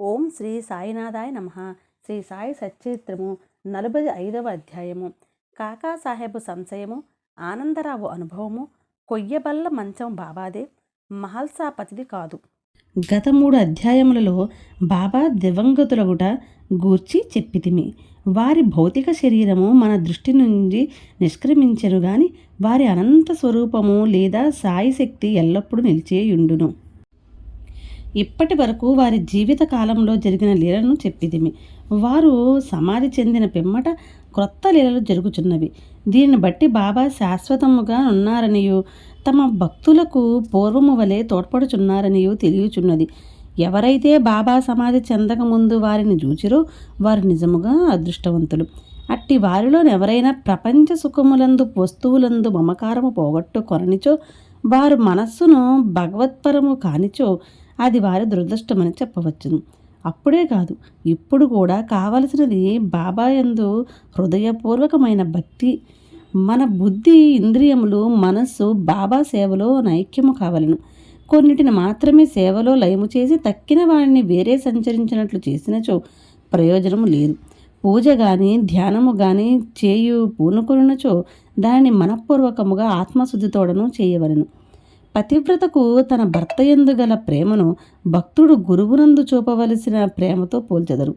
ఓం శ్రీ సాయినాథాయ నమ. శ్రీ సాయి సచ్చిత్రము నలభై ఐదవ అధ్యాయము. కాకాసాహెబు సంశయము ఆనందరావు అనుభవము కొయ్యబల్ల మంచం బాబాదే మహల్సాపతిది కాదు. గత మూడు అధ్యాయములలో బాబా దివంగతులగుట గూర్చి చెప్పితిమి. వారి భౌతిక శరీరము మన దృష్టి నుండి నిష్క్రమించను గాని వారి అనంత స్వరూపము లేదా సాయి శక్తి ఎల్లప్పుడూ నిలిచేయుండును. ఇప్పటి వరకు వారి జీవిత కాలంలో జరిగిన లీలను చెప్పిదిమి. వారు సమాధి చెందిన పిమ్మట క్రొత్త లీలలు జరుగుచున్నవి. దీనిని బట్టి బాబా శాశ్వతముగా ఉన్నారనియు తమ భక్తులకు పూర్వము వలె తోడ్పడుచున్నారనియు తెలియచున్నది. ఎవరైతే బాబా సమాధి చెందక ముందు వారిని చూచిరో వారు నిజముగా అదృష్టవంతులు. అట్టి వారిలో ఎవరైనా ప్రపంచ సుఖములందు వస్తువులందు మమకారము పోగొట్టు కొరనిచో వారు మనస్సును భగవత్పరము కానిచో అది వారి దురదృష్టమని చెప్పవచ్చును. అప్పుడే కాదు ఇప్పుడు కూడా కావలసినది బాబా యందు హృదయపూర్వకమైన భక్తి మన బుద్ధి ఇంద్రియములు మనస్సు బాబా సేవలో నైక్యము కావలను. కొన్నిటిని మాత్రమే సేవలో లయము చేసి తక్కిన వారిని వేరే సంచరించినట్లు చేసినచో ప్రయోజనము లేదు. పూజ కానీ ధ్యానము కానీ చేయు పూనుకొనుచో దానిని మనఃపూర్వకముగా ఆత్మశుద్ధితోడను చేయవలను. పతివ్రతకు తన భర్త ఎందు గల ప్రేమను భక్తుడు గురువునందు చూపవలసిన ప్రేమతో పోల్చెదరు.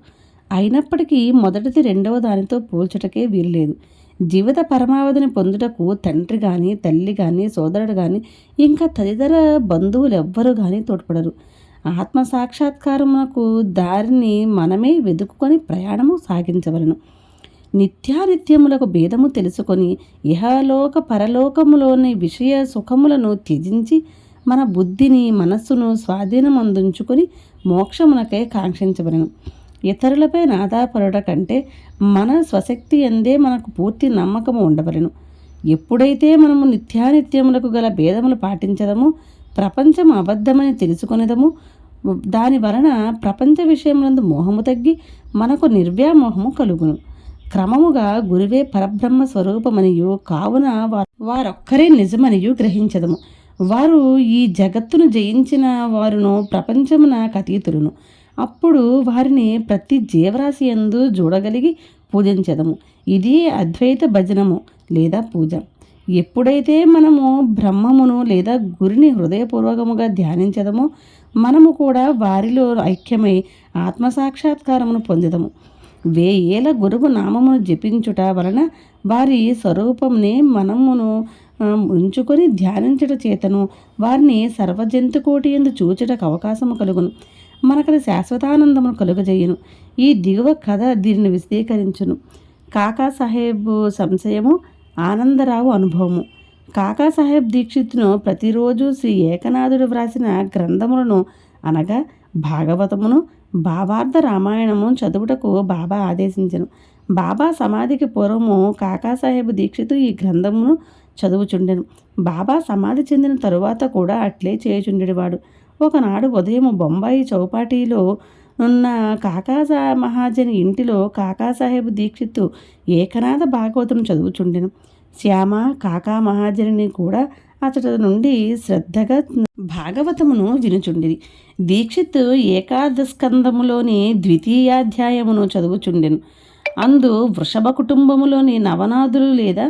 అయినప్పటికీ మొదటిది రెండవ దానితో పోల్చుటకే వీల్లేదు. జీవిత పరమావధిని పొందుటకు తండ్రి కానీ తల్లి కానీ సోదరుడు కానీ ఇంకా తదితర బంధువులు ఎవ్వరూ కానీ తోడ్పడరు. ఆత్మ సాక్షాత్కారమునకు దారిని మనమే వెతుక్కొని ప్రయాణము సాగించవలను. నిత్యానిత్యములకు భేదము తెలుసుకొని ఇహలోక పరలోకములోని విషయ సుఖములను త్యజించి మన బుద్ధిని మనస్సును స్వాధీనం అందించుకొని మోక్షమునకై కాంక్షించబడను. ఇతరులపై ఆధారపడట కంటే మన స్వశక్తి ఎందే మనకు పూర్తి నమ్మకము ఉండవలను ఎప్పుడైతే మనము నిత్యానిత్యములకు గల భేదములు పాటించదము ప్రపంచం అబద్ధమని తెలుసుకునేదము దాని వలన ప్రపంచ విషయములందు మోహము తగ్గి మనకు నిర్వ్యామోహము కలుగును. క్రమముగా గురువే పరబ్రహ్మ స్వరూపమనియు కావున వారొక్కరే నిజమనియు గ్రహించదము. వారు ఈ జగత్తును జయించిన వారును ప్రపంచమున కతీతులను. అప్పుడు వారిని ప్రతి జీవరాశి ఎందు చూడగలిగి పూజించదము. ఇది అద్వైత భజనము లేదా పూజ. ఎప్పుడైతే మనము బ్రహ్మమును లేదా గురిని హృదయపూర్వకముగా ధ్యానించదమో మనము కూడా వారిలో ఐక్యమై ఆత్మసాక్షాత్కారమును పొందదము. వేయేల గురువు నామమును జపించుట వలన వారి స్వరూపంని మనమును ఉంచుకొని ధ్యానించుట చేతను. వారిని సర్వజంతుకోటి ఎందు చూచటకు అవకాశము కలుగును. మనకది శాశ్వతానందమును కలుగజేయును. ఈ దిగువ కథ దీనిని విశదీకరించును. కాకాసాహెబ్ సంశయము ఆనందరావు అనుభవము. కాకాసాహెబ్ దీక్షిత్ను ప్రతిరోజు శ్రీ ఏకనాథుడు వ్రాసిన గ్రంథములను అనగా భాగవతమును భావార్థ రామాయణము చదువుటకు బాబా ఆదేశించను. బాబా సమాధికి పూర్వము కాకాసాహెబ్ దీక్షితు ఈ గ్రంథమును చదువుచుండెను. బాబా సమాధి చెందిన తరువాత కూడా అట్లే చేయుచుండేవాడు ఒకనాడు ఉదయం బొంబాయి చౌపాటీలో ఉన్న కాకాసా మహాజని ఇంటిలో కాకాసాహెబ్ దీక్షిత్తు ఏకనాథ భాగవతం చదువుచుండెను. శ్యామ కాకా మహాజనిని కూడా అతడి నుండి శ్రద్ధగా భాగవతమును వినుచుండిది దీక్షిత్ ఏకాదస్కందములోని ద్వితీయాధ్యాయమును చదువుచుండెను. అందు వృషభ కుటుంబములోని నవనాథులు లేదా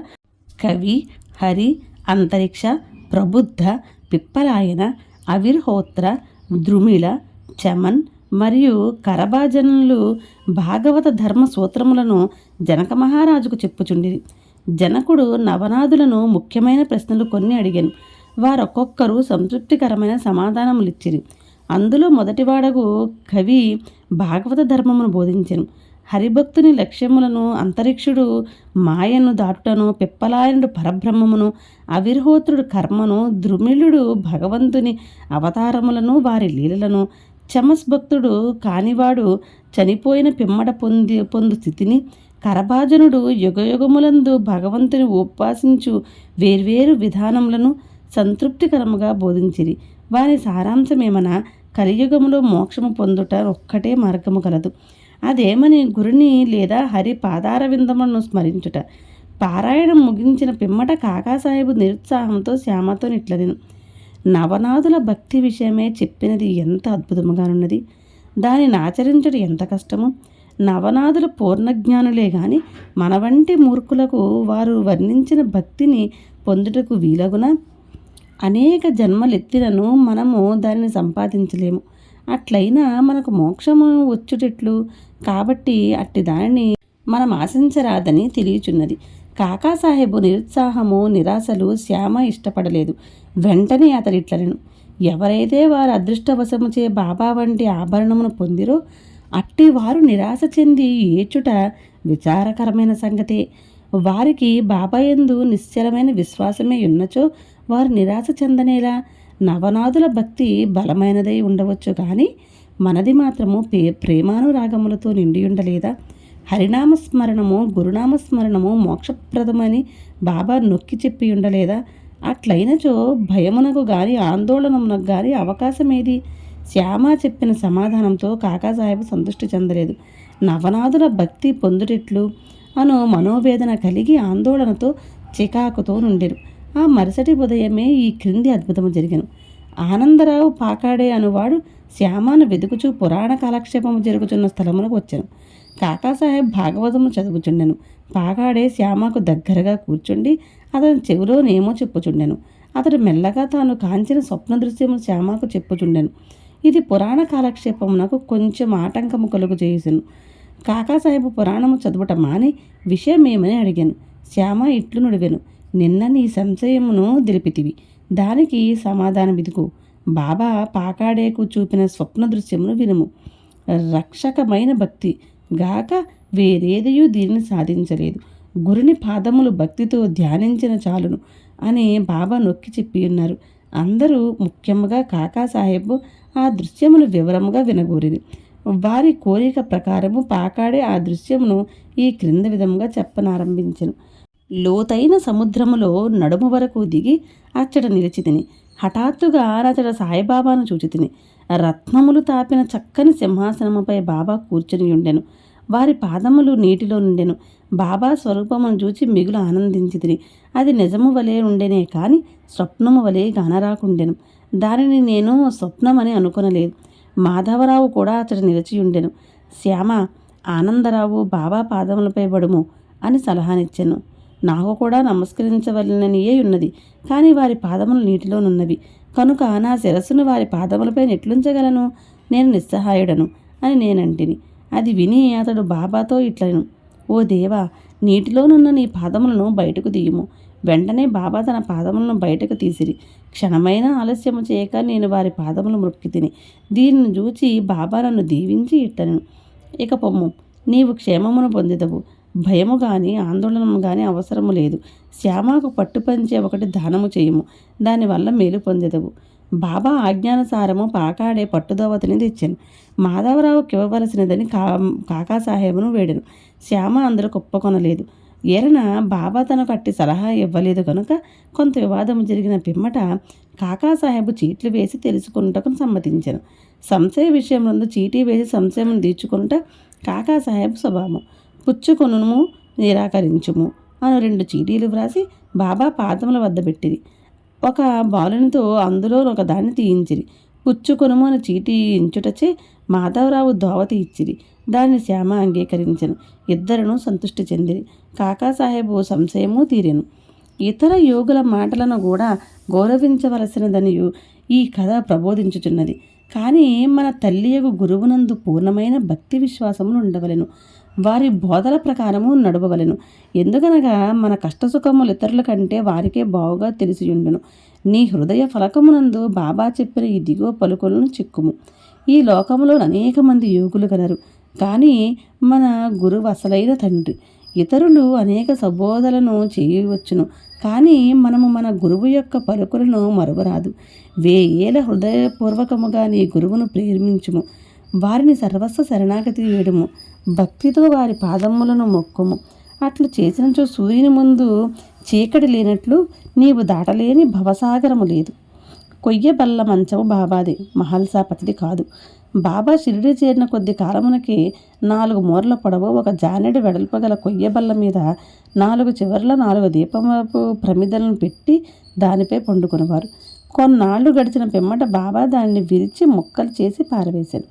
కవి హరి అంతరిక్ష ప్రబుద్ధ పిప్పలాయన అవిర్హోత్ర ద్రుమిళ చమన్ మరియు కరభాజనులు భాగవత ధర్మ సూత్రములను జనక మహారాజుకు చెప్పుచుండిరి. జనకుడు నవనాథులను ముఖ్యమైన ప్రశ్నలు కొన్ని అడిగాను. వారొక్కొక్కరు సంతృప్తికరమైన సమాధానములిచ్చిరి. అందులో మొదటివాడకు కవి భాగవత ధర్మమును బోధించను. హరిభక్తుని లక్ష్యములను అంతరిక్షుడు మాయను దాటుటను పిప్పలాయనుడు పరబ్రహ్మమును అవిర్హోత్రుడు కర్మను ద్రుమిళుడు భగవంతుని అవతారములను వారి లీలలను చమస్ భక్తుడు కానివాడు చనిపోయిన పిమ్మడ పొంది పొందు స్థితిని కరభాజనుడు యుగయుగములందు భగవంతుని ఉపాసించు వేర్వేరు విధానములను సంతృప్తికరముగా బోధించిరి. వారి సారాంశమేమన? కలియుగములో మోక్షము పొందుట ఒక్కటే మార్గము కలదు అదేమని గురుని లేదా హరి పాదార విందములను స్మరించుట. పారాయణం ముగించిన పిమ్మట కాకాసాహెబు నిరుత్సాహంతో శ్యామతో నిట్లదిను నవనాథుల భక్తి విషయమే చెప్పినది ఎంత అద్భుతముగానున్నది. దానిని ఆచరించడం ఎంత కష్టము? నవనాథులు పూర్ణజ్ఞానులే గాని మన వంటి మూర్ఖులకు వారు వర్ణించిన భక్తిని పొందుటకు వీలగున? అనేక జన్మలెత్తినను మనము దానిని సంపాదించలేము. అట్లయినా మనకు మోక్షము వచ్చుటెట్లు కాబట్టి అట్టి దానిని మనం ఆశించరాదని తెలియచున్నది. కాకాసాహెబు నిరుత్సాహము నిరాశలు శ్యామ ఇష్టపడలేదు. వెంటనే అతడిట్లను ఎవరైతే వారు అదృష్టవశముచే బాబా వంటి ఆభరణమును పొందిరో అట్టివారు నిరాశ చెంది ఏచుట విచారకరమైన సంగతే. వారికి బాబాయందు నిశ్చలమైన విశ్వాసమే ఉన్నచో వారు నిరాశ చెందనేలా నవనాథుల భక్తి బలమైనదై ఉండవచ్చు కానీ మనది మాత్రము పే ప్రేమానురాగములతో నిండి ఉండలేదా హరినామస్మరణము గురునామస్మరణము మోక్షప్రదమని బాబా నొక్కి చెప్పి ఉండలేదా అట్లయినచో భయమునకు గాని ఆందోళనమునకు గాని అవకాశమేది? శ్యామ చెప్పిన సమాధానంతో కాకాసాహెబ్ సంతృష్టి చెందలేదు. నవనాథుల భక్తి పొందుటెట్లు అను మనోవేదన కలిగి ఆందోళనతో చికాకుతో నుండెను ఆ మరుసటి ఉదయమే ఈ క్రింది అద్భుతము జరిగను. ఆనందరావు పాకాడే అనువాడు శ్యామాను వెతుకుచూ పురాణ కాలక్షేపము జరుగుతున్న స్థలమునకు వచ్చాను. కాకాసాహెబ్ భాగవతము చదువుచుండెను. పాకాడే శ్యామకు దగ్గరగా కూర్చుండి అతని చెవిలోనేమో చెప్పుచుండెను. అతడు మెల్లగా తాను కాంచిన స్వప్న దృశ్యము శ్యామకు చెప్పుచుండెను. ఇది పురాణ కాలక్షేపమునకు కొంచెం ఆటంకము కలుగు చేసెను కాకాసాహెబు పురాణము చదువుట మాని విషయమేమని అడిగాను. శ్యామ ఇట్లు నుడివెను. నిన్న నీ సంశయమును దిలిపితివి దానికి సమాధానం సమాధానమిదికు బాబా పాకాడేకు చూపిన స్వప్న దృశ్యమును వినుము. రక్షకమైన భక్తి. గాక వేరేదియూ దీనిని సాధించలేదు. గురుని పాదములు భక్తితో ధ్యానించిన చాలును అని బాబా నొక్కి చెప్పి ఉన్నారు. అందరూ ముఖ్యముగా కాకాసాహెబ్ ఆ దృశ్యమును వివరముగా వినగూరిది వారి కోరిక ప్రకారము పాకాడే ఆ దృశ్యమును ఈ క్రింద విధముగా చెప్పనారంభించను. లోతైన సముద్రములో నడుము వరకు దిగి అచ్చట నిలిచితిని. హఠాత్తుగా అతడ సాయిబాబాను చూచితిని. రత్నములు తాపిన చక్కని సింహాసనముపై బాబా కూర్చుని ఉండెను వారి పాదములు నీటిలో నుండెను. బాబా స్వరూపమును చూచి మిగులు ఆనందించితిని. అది నిజము వలె ఉండెనే కాని స్వప్నము వలె గానరాకుండెను. దానిని నేను స్వప్నమని అనుకొనలేదు. మాధవరావు కూడా అతడు నిలిచి ఉండెను. శ్యామ ఆనందరావు బాబా పాదములపై పడుము అని సలహానిచ్చాను. నాకు కూడా నమస్కరించవలననియే ఉన్నది. కానీ వారి పాదములు నీటిలోనున్నవి కనుక నా శిరస్సును వారి పాదములపై నెట్లుంచగలను. నేను నిస్సహాయుడను అని నేనంటిని. అది విని అతడు బాబాతో ఇట్లను ఓ దేవా నీటిలోనున్న నీ పాదములను బయటకు తీయము వెంటనే బాబా తన పాదములను బయటకు తీసిరి. క్షణమైన ఆలస్యము చేయక నేను వారి పాదములు మృక్కి తిని దీనిని చూచి బాబా నన్ను దీవించి ఇట్టను ఇక పొమ్ము నీవు క్షేమమును పొందిదవు. భయము కానీ ఆందోళనము కానీ అవసరము లేదు. శ్యామకు పట్టుపంచే ఒకటి దానము చేయము. దానివల్ల మేలు పొందెదవు. బాబా ఆజ్ఞానుసారము పాకాడే పట్టుదోవతిని తెచ్చాను మాధవరావుకి ఇవ్వవలసినదని కా కాకాసాహేబును వేడెను. శ్యామ అందరూ కుప్పకొనలేదు. ఈరణ బాబా తనకు అట్టి సలహా ఇవ్వలేదు కనుక కొంత వివాదం జరిగిన పిమ్మట కాకాసాహెబు చీట్లు వేసి తెలుసుకుంటకు సమ్మతించాను. సంశయ విషయమునందు చీటీ వేసి సంశయం తీర్చుకుంట కాకాసాహెబ్ స్వభావం పుచ్చుకొనుము నిరాకరించుము అను రెండు చీటీలు వ్రాసి బాబా పాదముల వద్ద పెట్టింది ఒక బాలునితో అందులో ఒక దాన్ని తీయించిరి. పుచ్చుకొనుము అని చీటీ ఇంచుటచే మాధవరావు దోవతి ఇచ్చిరి. దాన్ని శ్యామ అంగీకరించను. ఇద్దరును సంతృష్టి చెందిరి. కాకాసాహెబు సంశయము తీరెను. ఇతర యోగుల మాటలను కూడా గౌరవించవలసినదనియు ఈ కథ ప్రబోధించుచున్నది. కానీ మన తల్లియగు గురువునందు పూర్ణమైన భక్తి విశ్వాసములు ఉండవలెను వారి బోధల ప్రకారము నడవవలెను. ఎందుకనగా మన కష్టసుఖములు ఇతరుల కంటే వారికే బావుగా తెలిసియుండును. నీ హృదయ ఫలకమునందు బాబా చెప్పిన ఈ దిగువ పలుకులను చిక్కుము. ఈ లోకములో అనేక మంది యోగులు గలరు. కానీ మన గురువు అసలైన తండ్రి ఇతరులు అనేక సబోధలను చేయవచ్చును. కానీ మనము మన గురువు యొక్క పలుకులను మరువరాదు. వేయేల హృదయపూర్వకముగా నీ గురువును ప్రేమించుము. వారిని సర్వస్వ శరణాగతి వేయడము భక్తితో వారి పాదములను మొక్కుము. అట్లు చేసినచో సూర్యుని ముందు చీకటి లేనట్లు నీవు దాటలేని భవసాగరము లేదు. కొయ్య బల్ల మంచము బాబాది మహల్సాపతిది కాదు. బాబా షిరిడి చేరిన కొద్ది కాలమునకి నాలుగు మూరల పొడవు ఒక జానెడు వెడల్పగల కొయ్య బల్ల మీద నాలుగు చివర్ల నాలుగు దీపపు ప్రమిదలను పెట్టి దానిపై పండుకునేవారు. కొన్నాళ్ళు గడిచిన పిమ్మట బాబా దాన్ని విరిచి ముక్కలు చేసి పారవేశాను.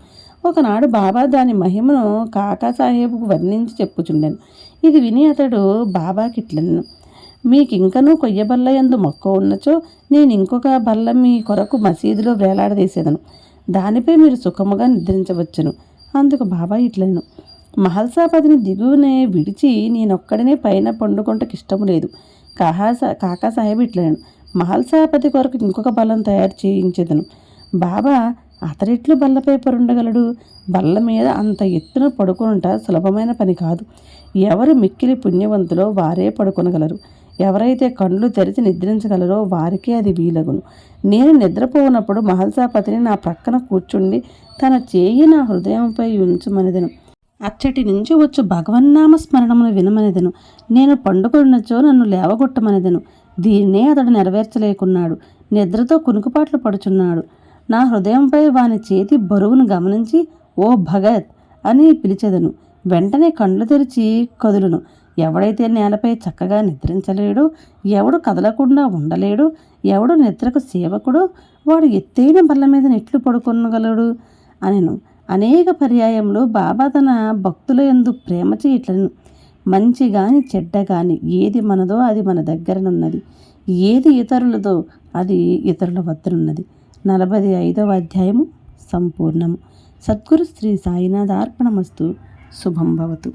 ఒకనాడు బాబా దాని మహిమను కాకాసాహేబుకు వర్ణించి చెప్పుచుండెను. ఇది విని అతడు బాబాకిట్లను. మీకింకనూ కొయ్య బల్ల ఎందు మొక్క ఉన్నచో నేను ఇంకొక బల్ల మీ కొరకు మసీదులో వేలాడదీసేదను. దానిపై మీరు సుఖముగా నిద్రించవచ్చును. అందుకు బాబా ఇట్లను. మహల్సాపతిని దిగువనే విడిచి నేనొక్కడినే పైన పండుకొంటకి ఇష్టము లేదు. కాహాసా కాకా సాహెబ్ ఇట్లను మహల్సాపతి కొరకు ఇంకొక బల్లం తయారు చేయించేదను. బాబా అతడిట్లు బల్లపై పరుండగలడు బల్ల మీద అంత ఎత్తున పడుకునుట సులభమైన పని కాదు. ఎవరు మిక్కిలి పుణ్యవంతులో వారే పడుకొనగలరు. ఎవరైతే కండ్లు తెరిచి నిద్రించగలరో వారికే అది వీలగును. నేను నిద్రపోనప్పుడు మహల్సాపతిని నా ప్రక్కన కూర్చుండి తన చేయి నా హృదయంపై ఉంచుమనిదను. అచ్చటి నుంచి వచ్చు భగవన్నామ స్మరణమును వినమనిదను. నేను పండుకొనచో నన్ను లేవగొట్టమనిదను. దీన్నే అతడు నెరవేర్చలేకున్నాడు. నిద్రతో కునుకుపాట్లు పడుచున్నాడు. నా హృదయంపై వాని చేతి బరువును గమనించి ఓ భగత్! అని పిలిచెదను. వెంటనే కండ్లు తెరిచి కదులును. ఎవడైతే నేలపై చక్కగా నిద్రించలేడు ఎవడు కదలకుండా ఉండలేడు ఎవడు నిద్రకు సేవకుడు వాడు ఎత్తైన బల్ల మీద నెట్లు పడుకొనగలడు అనెను. అనేక పర్యాయంలో బాబా తన భక్తుల ఎందు ప్రేమ చేయట్లను. మంచి కానీ చెడ్డ కానీ ఏది మనదో అది మన దగ్గరనున్నది. ఏది ఇతరులదో అది ఇతరుల వద్దనున్నది. నలభై ఐదవ అధ్యాయము సంపూర్ణము సద్గురు శ్రీ సాయినాథార్పణమస్తు శుభం భవతు.